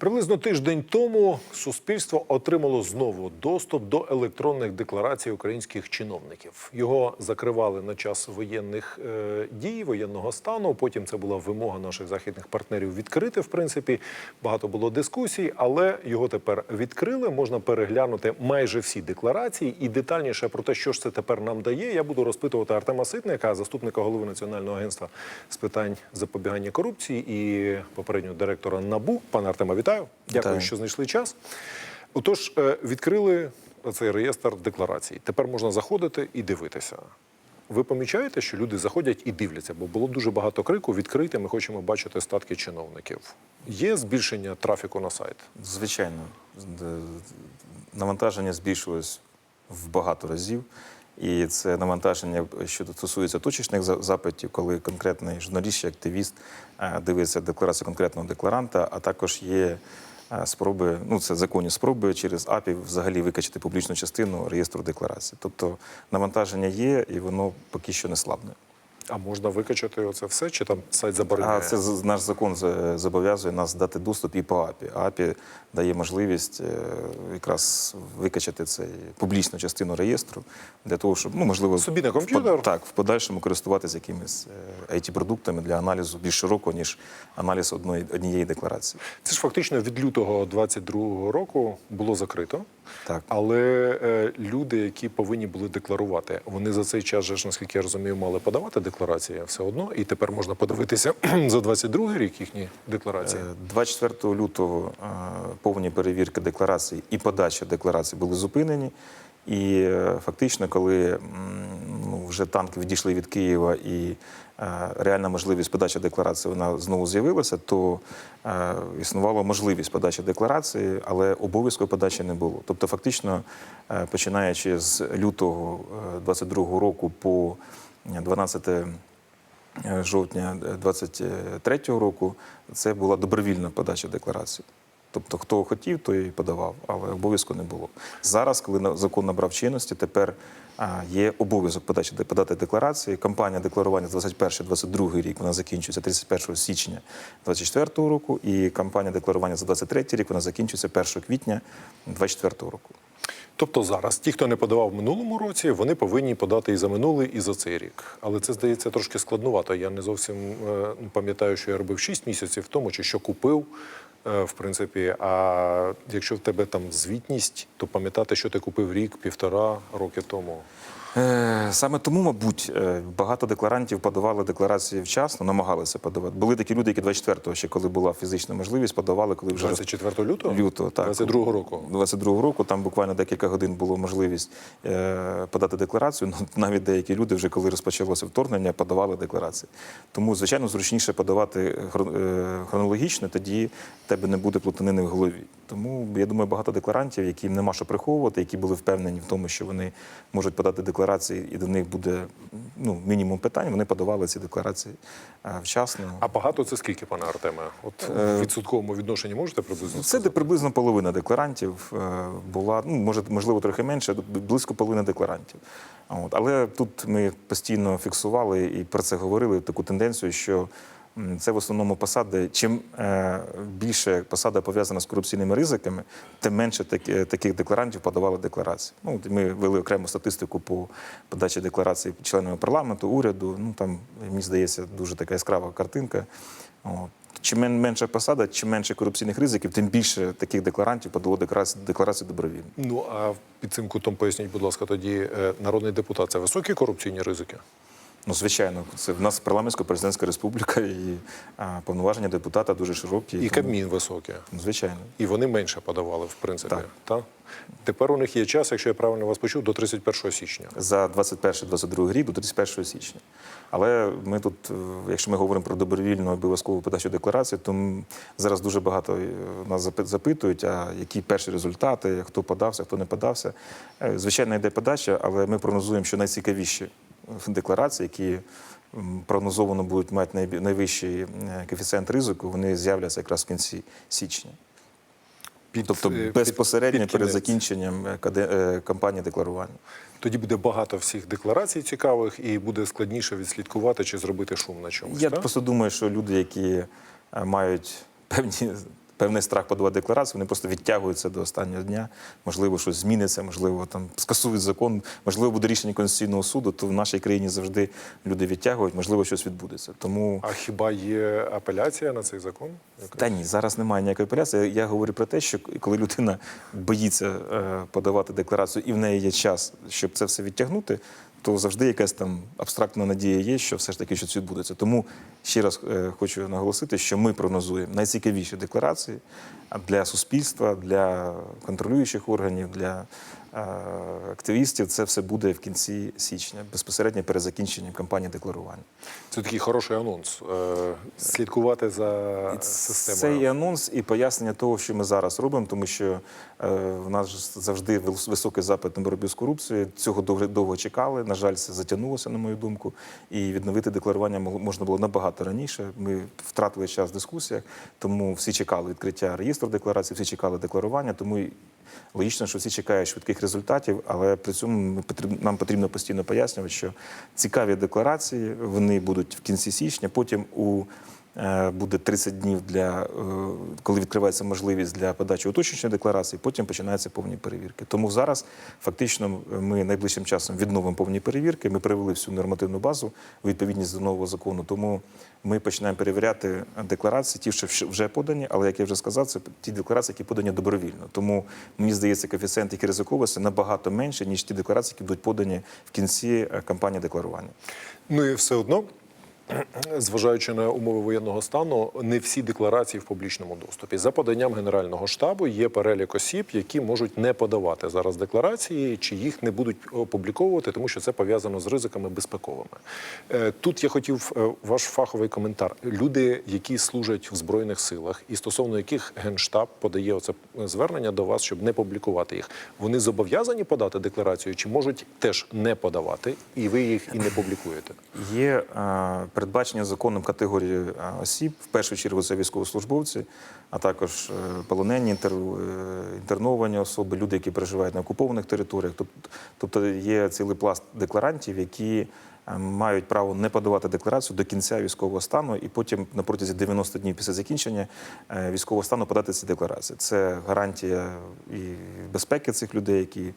Приблизно тиждень тому суспільство отримало знову доступ до електронних декларацій українських чиновників. Його закривали на час воєнних е, дій, воєнного стану. Потім це була вимога наших західних партнерів відкрити. В принципі, багато було дискусій, але його тепер відкрили. Можна переглянути майже всі декларації і детальніше про те, що ж це тепер нам дає. Я буду розпитувати Артема Ситника, заступника голови Національного агентства з питань запобігання корупції і попереднього директора НАБУ. Пане Артема, вітаю. Дякую, Вітаю. що знайшли час. Отож, е, відкрили цей реєстр декларацій. Тепер можна заходити і дивитися. Ви помічаєте, що люди заходять і дивляться, бо було дуже багато крику. Відкрийте, ми хочемо бачити статки чиновників. Є збільшення трафіку на сайт. Звичайно, навантаження збільшилось в багато разів. І це навантаження, що стосується точечних за- запитів, коли конкретний журналіст чи активіст е, дивиться декларацію конкретного декларанта, а також є е, спроби, ну це законні спроби через АПІ взагалі викачати публічну частину реєстру декларації. Тобто навантаження є, і воно поки що не слабне. А можна викачати оце все, чи там сайт забороняє? А це наш закон зобов'язує нас дати доступ і по АПІ. АПІ дає можливість е, якраз викачати цей публічну частину реєстру для того, щоб ну можливо Собі на комп'ютер? так в подальшому користуватися якимись it продуктами для аналізу більш широкого ніж аналіз одної однієї декларації. Це ж фактично від лютого 22-го року було закрито. Так. Але е, люди, які повинні були декларувати, вони за цей час, ж, наскільки я розумію, мали подавати декларації все одно. І тепер можна подивитися за 22-й рік їхні декларації. Е, 24 лютого е, повні перевірки декларацій і подача декларацій були зупинені. І е, фактично, коли ну, вже танки відійшли від Києва і е, реальна можливість подачі декларації вона знову з'явилася, то е, існувала можливість подачі декларації, але обов'язкової подачі не було. Тобто, фактично, починаючи з лютого 22 року по 12 е, жовтня 23-го року це була добровільна подача декларації. Тобто, хто хотів, той і подавав, але обов'язку не було. Зараз, коли закон набрав чинності, тепер є обов'язок подачі подати декларації. Кампанія декларування з 21-22 рік вона закінчується 31 січня 24 року, і кампанія декларування за 23 рік вона закінчується 1 квітня 24 року. Тобто зараз ті, хто не подавав в минулому році, вони повинні подати і за минулий, і за цей рік. Але це здається трошки складнувато. Я не зовсім е, пам'ятаю, що я робив 6 місяців тому, чи що купив. Е, В принципі, а якщо в тебе там звітність, то пам'ятати, що ти купив рік, півтора роки тому. Е, Саме тому, мабуть, е, багато декларантів подавали декларації вчасно, намагалися подавати. Були такі люди, які 24-го, ще коли була фізична можливість, подавали, коли вже 24 лютого? лютого, так 22 року. 22 року. Там буквально декілька годин було можливість е, подати декларацію. Ну, навіть деякі люди, вже коли розпочалося вторгнення, подавали декларації. Тому, звичайно, зручніше подавати хронологічно, тоді тебе не буде плутанини в голові. Тому я думаю, багато декларантів, яким нема що приховувати, які були впевнені в тому, що вони можуть подати декларації, і до них буде ну, мінімум питань. Вони подавали ці декларації е, вчасно. А багато це скільки, пане Артеме? От в відсотковому відношенні можете приблизно? Це де приблизно половина декларантів е, була, ну може, можливо, трохи менше, близько половини декларантів. От. Але тут ми постійно фіксували і про це говорили таку тенденцію, що це в основному посади. Чим е, більше посада пов'язана з корупційними ризиками, тим менше таких декларантів подавали декларації. Ну, ми вели окрему статистику по подачі декларацій членами парламенту, уряду. Ну там мені здається дуже така яскрава картинка. От. Чим менша посада, чим менше корупційних ризиків, тим більше таких декларантів подало декларації, декларації добровільно. Ну а під цим кутом поясніть, будь ласка, тоді е, народний депутат це високі корупційні ризики? Ну, звичайно, це в нас парламентсько-президентська республіка і а, повноваження депутата дуже широкі. І тому- Кабмін високі. Ну, Звичайно. І вони менше подавали, в принципі. Так. Та? Тепер у них є час, якщо я правильно вас почув, до 31 січня. За 21-22 рік до 31 січня. Але ми тут, е, якщо ми говоримо про добровільну обов'язкову подачу декларації, то зараз дуже багато е, нас запитують, а які перші результати, хто подався, хто не подався. Е, Звичайно, йде подача, але ми прогнозуємо, що найцікавіші декларації, які прогнозовано будуть мати найвищий е, коефіцієнт ризику, вони з'являться якраз в кінці січня. Під, Тобто е, під- безпосередньо під перед закінченням е, кампанії декларування. Тоді буде багато всіх декларацій цікавих, і буде складніше відслідкувати чи зробити шум на чомусь. Я так? просто думаю, що люди, які мають певні певний страх подавати декларацію, вони просто відтягуються до останнього дня. Можливо, щось зміниться, можливо, там скасують закон, можливо, буде рішення Конституційного суду, то в нашій країні завжди люди відтягують, можливо, щось відбудеться. Тому А хіба є апеляція на цей закон? Та ні, зараз немає ніякої апеляції. Я говорю про те, що коли людина боїться е, подавати декларацію і в неї є час, щоб це все відтягнути, то завжди якась там абстрактна надія є, що все ж таки щось відбудеться. Тому ще раз е, хочу наголосити, що ми прогнозуємо найцікавіші декларації для суспільства, для контролюючих органів, для активістів. Це все буде в кінці січня, безпосередньо перед закінченням кампанії декларування. Це такий хороший анонс. Е, Слідкувати за Це і анонс, і пояснення того, що ми зараз робимо, тому що е, в нас завжди вис- високий запит на боротьбу з корупцією. Цього довго, чекали. На жаль, це затягнулося, на мою думку. І відновити декларування можна було набагато раніше. Ми втратили час в дискусіях, тому всі чекали відкриття реєстру декларацій, всі чекали декларування. Тому логічно, що всі чекають швидких результатів, але при цьому нам потрібно постійно пояснювати, що цікаві декларації вони будуть в кінці січня. Потім у буде 30 днів для е, коли відкривається можливість для подачі уточнюючої декларації. Потім починаються повні перевірки. Тому зараз фактично ми найближчим часом відновимо повні перевірки. Ми привели всю нормативну базу у відповідність до нового закону. Тому ми починаємо перевіряти декларації, ті, що вже подані, але як я вже сказав, це ті декларації, які подані добровільно. Тому мені здається, коефіцієнт їх ризиковості набагато менше ніж ті декларації, які будуть подані в кінці е, кампанії декларування. Ну і все одно, зважаючи на умови воєнного стану, не всі декларації в публічному доступі. За поданням Генерального штабу є перелік осіб, які можуть не подавати зараз декларації, чи їх не будуть опубліковувати, тому що це пов'язано з ризиками безпековими. Е, Тут я хотів е, ваш фаховий коментар. Люди, які служать в збройних силах, і стосовно яких генштаб подає оце звернення до вас, щоб не публікувати їх, вони зобов'язані подати декларацію, чи можуть теж не подавати, і ви їх і не публікуєте? Є е, передбачення законом категорії е, осіб, в першу чергу це військовослужбовці, а також е, полонені, е, інтерновані особи, люди, які проживають на окупованих територіях. Тобто, є цілий пласт декларантів, які мають право не подавати декларацію до кінця військового стану, і потім на протязі 90 днів після закінчення е, військового стану подати ці декларації. Це гарантія і безпеки цих людей, які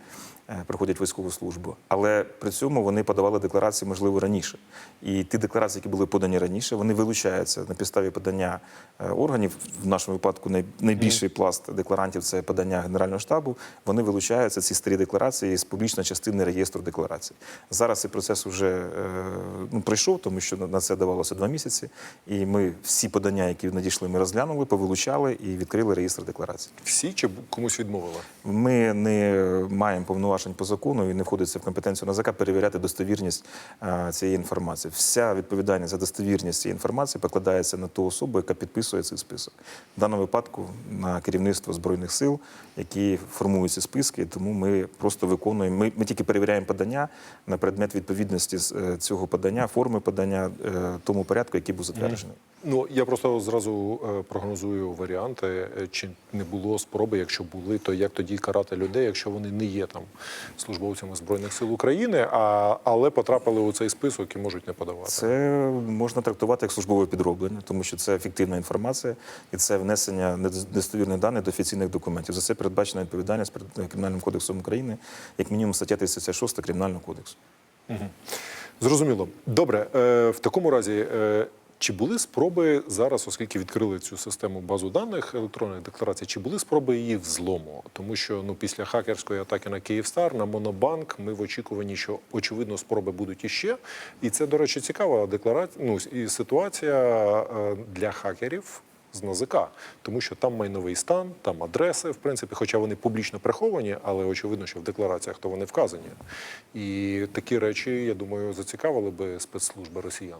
е, проходять військову службу. Але при цьому вони подавали декларації, можливо, раніше. І ті декларації, які були подані раніше, вони вилучаються на підставі подання е, органів. В нашому випадку найбільший пласт декларантів це подання Генерального штабу. Вони вилучаються ці старі декларації з публічної частини реєстру декларацій. Зараз цей процес вже е, ну, пройшов, тому що на- на це давалося два місяці. І ми всі подання, які надійшли, ми розглянули, повилучали і відкрили реєстр декларацій. Всі чи комусь відмовили? Ми не маємо повноважень по закону і не входиться в компетенцію НАЗК перевіряти достовірність е, цієї інформації. Вся відповідальність за достовірність цієї інформації покладається на ту особу, яка підписує цей список. В даному випадку на керівництво збройних сил, які формують ці списки. Тому ми просто виконуємо. Ми, ми тільки перевіряємо подання на предмет відповідності з, е, цього подання, форми подання е, тому порядку, який був затверджений. Ну я просто зразу е, прогнозую варіанти, е, чи не було спроби. Якщо були, то як тоді карати людей, якщо вони не є там службовцями збройних сил України, а але потрапили у цей список і можуть не подавати. Це можна трактувати як службове підроблення, тому що це фіктивна інформація і це внесення недостовірних даних до офіційних документів. За це передбачена відповідальність перед Кримінальним кодексом України, як мінімум стаття 36 Кримінального кодексу. Зрозуміло. Добре, е, в такому разі. е, Чи були спроби зараз, оскільки відкрили цю систему базу даних електронних декларацій, чи були спроби її взлому? Тому що ну після хакерської атаки на Київстар на Монобанк ми в очікуванні, що очевидно спроби будуть іще. І це, до речі, цікава декларація. Ну і ситуація е, для хакерів з НАЗК, тому що там майновий стан, там адреси, в принципі, хоча вони публічно приховані, але очевидно, що в деклараціях то вони вказані. І такі речі, я думаю, зацікавили би спецслужби росіян.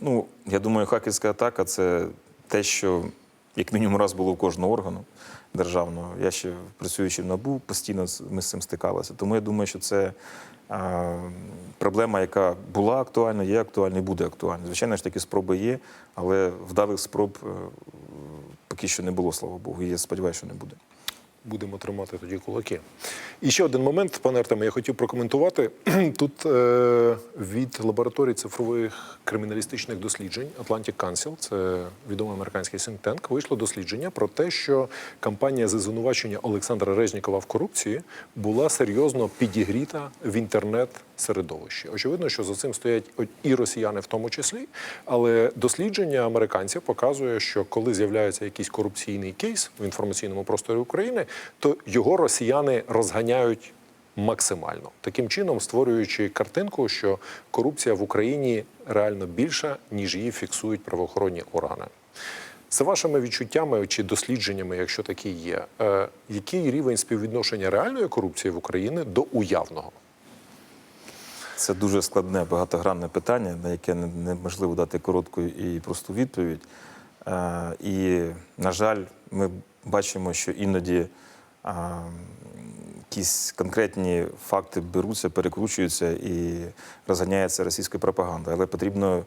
Ну, я думаю, хакерська атака це те, що як мінімум раз було у кожного органу державного. Я ще працюючи в НАБУ, постійно ми з цим стикалися. Тому я думаю, що це а, проблема, яка була актуальна, є актуальна і буде актуальна. Звичайно ж, такі спроби є, але вдалих спроб е, поки що не було, слава Богу. І я сподіваюся, що не буде. Будемо тримати тоді кулаки. І ще один момент, пане Артеме, я хотів прокоментувати. Тут е, від лабораторії цифрових криміналістичних досліджень Atlantic Council, це відомий американський синтенк, вийшло дослідження про те, що кампанія за звинувачення Олександра Резнікова в корупції була серйозно підігріта в інтернет-середовищі. Очевидно, що за цим стоять і росіяни в тому числі, але дослідження американців показує, що коли з'являється якийсь корупційний кейс в інформаційному просторі України, то його росіяни розганяють максимально таким чином, створюючи картинку, що корупція в Україні реально більша, ніж її фіксують правоохоронні органи. За вашими відчуттями чи дослідженнями, якщо такі є, е, який рівень співвідношення реальної корупції в Україні до уявного? Це дуже складне багатогранне питання, на яке неможливо дати коротку і просту відповідь. Е, І, на жаль, ми бачимо, що іноді якісь конкретні факти беруться, перекручуються і розганяється російською пропагандою. Але потрібно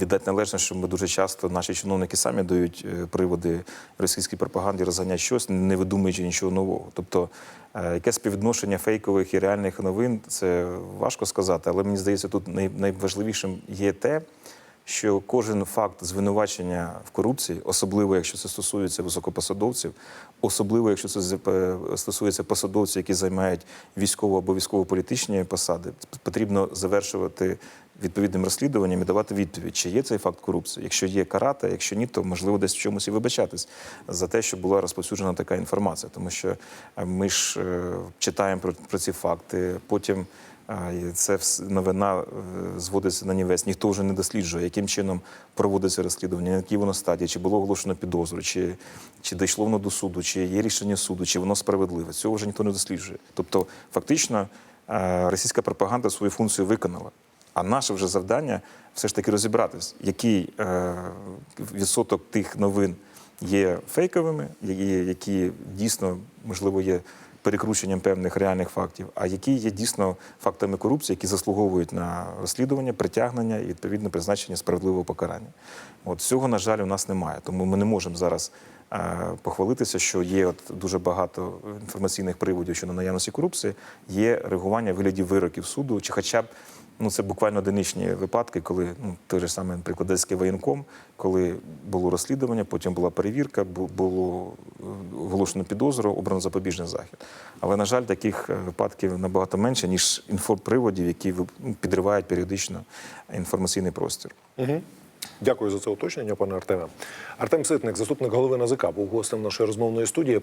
віддати належне, що ми дуже часто наші чиновники самі дають е, приводи російській пропаганді розганяти щось, не видумуючи нічого нового. Тобто, е, яке співвідношення фейкових і реальних новин, це важко сказати, але мені здається, тут найважливішим є те, що кожен факт звинувачення в корупції, особливо якщо це стосується високопосадовців, особливо якщо це е, стосується посадовців, які займають військово або військово-політичні посади, потрібно завершувати відповідним розслідуванням і давати відповідь, чи є цей факт корупції. Якщо є карата, якщо ні, то можливо десь в чомусь і вибачатись за те, що була розповсюджена така інформація, тому що е, ми ж е, читаємо про, про ці факти, потім. Це новина е, зводиться на нівець. Ніхто вже не досліджує, яким чином проводиться розслідування, на якій воно стадії, чи було оголошено підозру, чи, чи дійшло воно до суду, чи є рішення суду, чи воно справедливе. Цього вже ніхто не досліджує. Тобто, фактично, е, російська пропаганда свою функцію виконала. А наше вже завдання все ж таки розібратись, який е, відсоток тих новин є фейковими, які, які дійсно можливо є перекрученням певних реальних фактів, а які є дійсно фактами корупції, які заслуговують на розслідування, притягнення і відповідно призначення справедливого покарання. От цього, на жаль, у нас немає. Тому ми не можемо зараз е, похвалитися, що є от дуже багато інформаційних приводів щодо наявності корупції, є реагування в вигляді вироків суду, чи хоча б Ну, це буквально одиничні випадки, коли ну той же самий, наприклад, Одеський воєнком, коли було розслідування, потім була перевірка, бу- було е, оголошено підозру, обрано запобіжний захід. Але, на жаль, таких е, випадків набагато менше, ніж інфоприводів, які ну, підривають періодично інформаційний простір. Угу. Дякую за це уточнення, пане Артеме. Артем Ситник, заступник голови НАЗК, був гостем нашої розмовної студії.